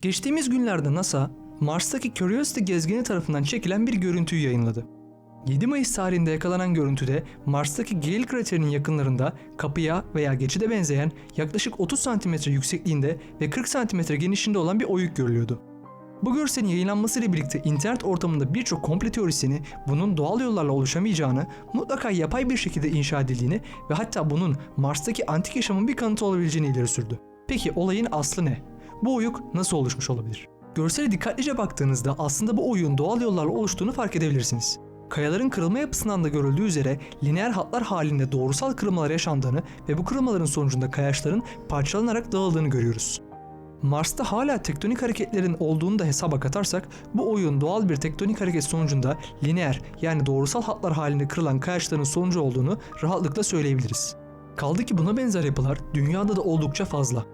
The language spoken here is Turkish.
Geçtiğimiz günlerde NASA, Mars'taki Curiosity gezegeni tarafından çekilen bir görüntüyü yayınladı. 7 Mayıs tarihinde yakalanan görüntüde Mars'taki Gale kraterinin yakınlarında kapıya veya geçide benzeyen yaklaşık 30 cm yüksekliğinde ve 40 cm genişliğinde olan bir oyuk görülüyordu. Bu görselin yayınlanmasıyla birlikte internet ortamında birçok komple teorisini bunun doğal yollarla oluşamayacağını, mutlaka yapay bir şekilde inşa edildiğini ve hatta bunun Mars'taki antik yaşamın bir kanıtı olabileceğini ileri sürdü. Peki olayın aslı ne? Bu oyuk nasıl oluşmuş olabilir? Görsele dikkatlice baktığınızda aslında bu oyun doğal yollarla oluştuğunu fark edebilirsiniz. Kayaların kırılma yapısından da görüldüğü üzere lineer hatlar halinde doğrusal kırılmalar yaşandığını ve bu kırılmaların sonucunda kayaçların parçalanarak dağıldığını görüyoruz. Mars'ta hala tektonik hareketlerin olduğunu da hesaba katarsak bu oyun doğal bir tektonik hareket sonucunda lineer yani doğrusal hatlar halinde kırılan kayaçların sonucu olduğunu rahatlıkla söyleyebiliriz. Kaldı ki buna benzer yapılar dünyada da oldukça fazla.